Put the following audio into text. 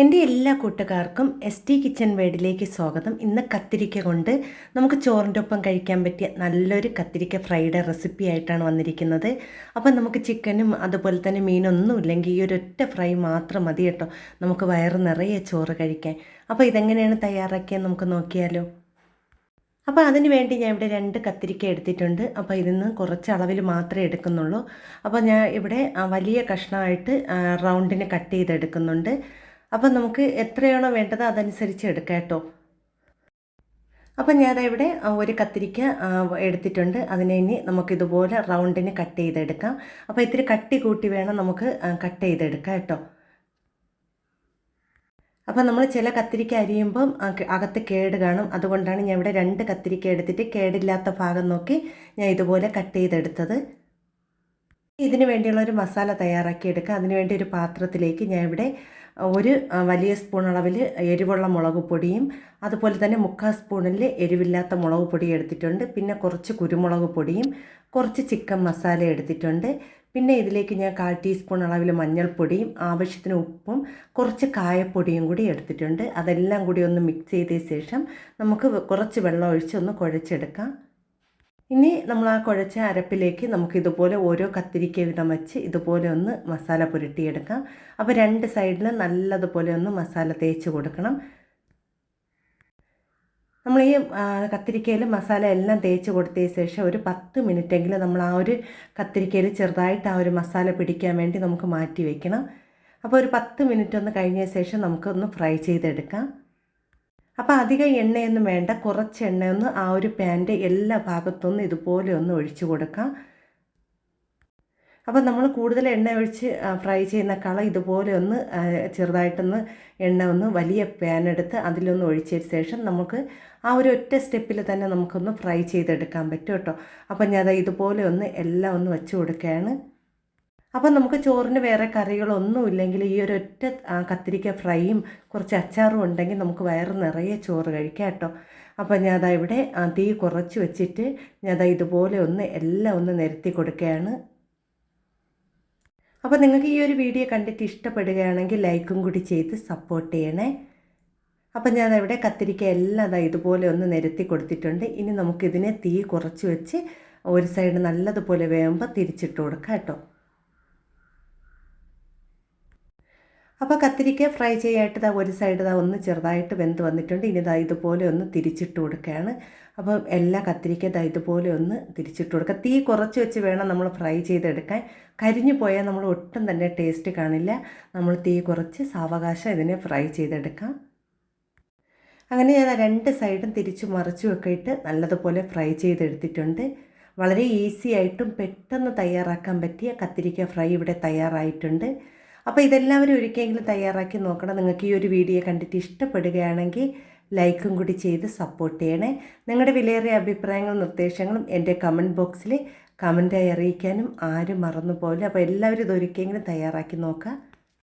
എന്റെ എല്ലാ കൂട്ടുകാർക്കും എസ് ടി കിച്ചൺ വേഡിലേക്ക് സ്വാഗതം. ഇന്ന് കത്തിരിക്ക കൊണ്ട് നമുക്ക് ചോറിന്റെ ഒപ്പം കഴിക്കാൻ പറ്റിയ നല്ലൊരു കത്തിരിക്ക ഫ്രൈഡ് റെസിപ്പി ആയിട്ടാണ് വന്നിരിക്കുന്നത്. അപ്പം നമുക്ക് ചിക്കനും അതുപോലെ തന്നെ മീനൊന്നും ഇല്ലെങ്കിൽ ഈ ഒരു ഒറ്റ ഫ്രൈ മാത്രം മതി കേട്ടോ. നമുക്ക് വയറ് നിറയെ ചോറ് കഴിക്കാൻ. അപ്പോൾ ഇതെങ്ങനെയാണ് തയ്യാറാക്കിയത് നമുക്ക് നോക്കിയാലോ. അപ്പോൾ അതിന് വേണ്ടി ഞാൻ ഇവിടെ രണ്ട് കത്തിരിക്ക എടുത്തിട്ടുണ്ട്. അപ്പോൾ ഇതിൽ നിന്ന് കുറച്ച് അളവിൽ മാത്രമേ എടുക്കുന്നുള്ളൂ. അപ്പോൾ ഞാൻ ഇവിടെ വലിയ കഷ്ണമായിട്ട് റൗണ്ടിന് കട്ട് ചെയ്തെടുക്കുന്നുണ്ട്. അപ്പോൾ നമുക്ക് എത്രയാണോ വേണ്ടത് അതനുസരിച്ച് എടുക്കാം കേട്ടോ. അപ്പം ഞാൻ ഇവിടെ ഒരു കത്തിരിക്ക എടുത്തിട്ടുണ്ട്. അതിനെ ഇനി നമുക്കിതുപോലെ റൗണ്ടിന് കട്ട് ചെയ്തെടുക്കാം. അപ്പോൾ ഇത്തിരി കട്ടി കൂട്ടി വേണം നമുക്ക് കട്ട് ചെയ്തെടുക്കാം കേട്ടോ. അപ്പോൾ നമ്മൾ ചില കത്തിരിക്ക അരിയുമ്പം അകത്ത് കേട് കാണും. അതുകൊണ്ടാണ് ഞാൻ ഇവിടെ രണ്ട് കത്തിരിക്ക എടുത്തിട്ട് കേടില്ലാത്ത ഭാഗം നോക്കി ഞാൻ ഇതുപോലെ കട്ട് ചെയ്തെടുത്തത്. ഇതിന് വേണ്ടിയുള്ള ഒരു മസാല തയ്യാറാക്കി എടുക്കുക. അതിനുവേണ്ടി ഒരു പാത്രത്തിലേക്ക് ഞാൻ ഇവിടെ ഒരു വലിയ സ്പൂൺ അളവിൽ എരിവുള്ള മുളക് പൊടിയും അതുപോലെ തന്നെ മുക്കാൽ സ്പൂണിൽ എരിവില്ലാത്ത മുളക് പൊടി എടുത്തിട്ടുണ്ട്. പിന്നെ കുറച്ച് കുരുമുളക് പൊടിയും കുറച്ച് ചിക്കൻ മസാല എടുത്തിട്ടുണ്ട്. പിന്നെ ഇതിലേക്ക് ഞാൻ കാൽ ടീസ്പൂൺ അളവിൽ മഞ്ഞൾപ്പൊടിയും ആവശ്യത്തിന് ഉപ്പും കുറച്ച് കായപ്പൊടിയും കൂടി എടുത്തിട്ടുണ്ട്. അതെല്ലാം കൂടി ഒന്ന് മിക്സ് ചെയ്ത ശേഷം നമുക്ക് കുറച്ച് വെള്ളം ഒഴിച്ച് ഒന്ന് കുഴച്ചെടുക്കാം. ഇനി നമ്മൾ ആ കുഴച്ച അരപ്പിലേക്ക് നമുക്ക് ഇതുപോലെ ഓരോ കത്തിരിക്ക വീതം വെച്ച് ഇതുപോലെ ഒന്ന് മസാല പുരട്ടിയെടുക്കാം. അപ്പോൾ രണ്ട് സൈഡിലും നല്ലതുപോലെ ഒന്ന് മസാല തേച്ച് കൊടുക്കണം. നമ്മൾ ഈ കത്തിരിക്കയിൽ മസാല എല്ലാം തേച്ച് കൊടുത്തതിന് ശേഷം ഒരു പത്ത് മിനിറ്റെങ്കിലും നമ്മൾ ആ ഒരു കത്തിരിക്കയിൽ ചെറുതായിട്ട് ആ ഒരു മസാല പിടിക്കാൻ വേണ്ടി നമുക്ക് മാറ്റി വയ്ക്കണം അപ്പോൾ ഒരു പത്ത് മിനിറ്റ് ഒന്ന് കഴിഞ്ഞ ശേഷം നമുക്കൊന്ന് ഫ്രൈ ചെയ്തെടുക്കാം. അപ്പോൾ അധികം എണ്ണയൊന്നും വേണ്ട. കുറച്ച് എണ്ണയൊന്ന് ആ ഒരു പാന്റെ എല്ലാ ഭാഗത്തൊന്നും ഇതുപോലെ ഒന്ന് ഒഴിച്ചു കൊടുക്കാം. അപ്പോൾ നമ്മൾ കൂടുതൽ എണ്ണ ഒഴിച്ച് ഫ്രൈ ചെയ്യുന്ന കള ഇതുപോലെ ഒന്ന് ചെറുതായിട്ടൊന്ന് എണ്ണ ഒന്ന് വലിയ പാൻ എടുത്ത് അതിലൊന്ന് ഒഴിച്ചതിന് ശേഷം നമുക്ക് ആ ഒരു ഒറ്റ സ്റ്റെപ്പിൽ തന്നെ നമുക്കൊന്ന് ഫ്രൈ ചെയ്തെടുക്കാൻ പറ്റും കേട്ടോ. അപ്പോൾ ഞാൻ ഇതുപോലെ ഒന്ന് എല്ലാം ഒന്ന് വെച്ച് കൊടുക്കുകയാണ്. അപ്പം നമുക്ക് ചോറിന് വേറെ കറികളൊന്നും ഇല്ലെങ്കിൽ ഈ ഒരു ഒറ്റ കത്തിരിക്ക ഫ്രൈയും കുറച്ച് അച്ചാറും ഉണ്ടെങ്കിൽ നമുക്ക് വയറ് നിറയെ ചോറ് കഴിക്കാം കേട്ടോ. അപ്പം ഞാൻ അതാ ഇവിടെ തീ കുറച്ച് വെച്ചിട്ട് ഞാൻ അതാ ഇതുപോലെ ഒന്ന് എല്ലാം ഒന്ന് നിരത്തി കൊടുക്കുകയാണ്. അപ്പോൾ നിങ്ങൾക്ക് ഈ ഒരു വീഡിയോ കണ്ടിട്ട് ഇഷ്ടപ്പെടുകയാണെങ്കിൽ ലൈക്കും കൂടി ചെയ്ത് സപ്പോർട്ട് ചെയ്യണേ. അപ്പം ഞാൻ ഇവിടെ കത്തിരിക്ക എല്ലാം അതാ ഇതുപോലെ ഒന്ന് നിരത്തി കൊടുത്തിട്ടുണ്ട്. ഇനി നമുക്കിതിനെ തീ കുറച്ച് വെച്ച് ഒരു സൈഡ് നല്ലതുപോലെ വേകുമ്പോൾ തിരിച്ചിട്ട് കൊടുക്കാം കേട്ടോ. അപ്പോൾ കത്തിരിക്ക ഫ്രൈ ചെയ്യായിട്ട് ഇതാ ഒരു സൈഡ് ഇതാ ഒന്ന് ചെറുതായിട്ട് വെന്ത് വന്നിട്ടുണ്ട്. ഇനി ഇതാ ഇതുപോലെ ഒന്ന് തിരിച്ചിട്ട് കൊടുക്കുകയാണ്. അപ്പോൾ എല്ലാ കത്തിരിക്ക ഇതാ ഇതുപോലെ ഒന്ന് തിരിച്ചിട്ട് കൊടുക്കുക തീ കുറച്ച് വെച്ച് വേണം നമ്മൾ ഫ്രൈ ചെയ്തെടുക്കാൻ. കരിഞ്ഞു പോയാൽ നമ്മൾ ഒട്ടും തന്നെ ടേസ്റ്റ് കാണില്ല. നമ്മൾ തീ കുറച്ച് സാവകാശം ഇതിനെ ഫ്രൈ ചെയ്തെടുക്കാം. അങ്ങനെ ഞാൻ രണ്ട് സൈഡും തിരിച്ചു മറിച്ചുമൊക്കെ ഇട്ട് നല്ലതുപോലെ ഫ്രൈ ചെയ്തെടുത്തിട്ടുണ്ട്. വളരെ ഈസി ആയിട്ടും പെട്ടെന്ന് തയ്യാറാക്കാൻ പറ്റിയ കത്തിരിക്ക ഫ്രൈ ഇവിടെ തയ്യാറായിട്ടുണ്ട്. അപ്പോൾ ഇതെല്ലാവരും ഒരിക്കലെങ്കിലും തയ്യാറാക്കി നോക്കണം. നിങ്ങൾക്ക് ഈ ഒരു വീഡിയോ കണ്ടിട്ട് ഇഷ്ടപ്പെടുകയാണെങ്കിൽ ലൈക്കും കൂടി ചെയ്ത് സപ്പോർട്ട് ചെയ്യണേ. നിങ്ങളുടെ വിലയേറിയ അഭിപ്രായങ്ങളും നിർദ്ദേശങ്ങളും എന്റെ കമന്റ് ബോക്സിൽ കമന്റായി അറിയിക്കാനും ആരും മറന്നു പോകില്ല അപ്പോൾ എല്ലാവരും ഇതൊരിക്കലെങ്കിലും തയ്യാറാക്കി നോക്കുക.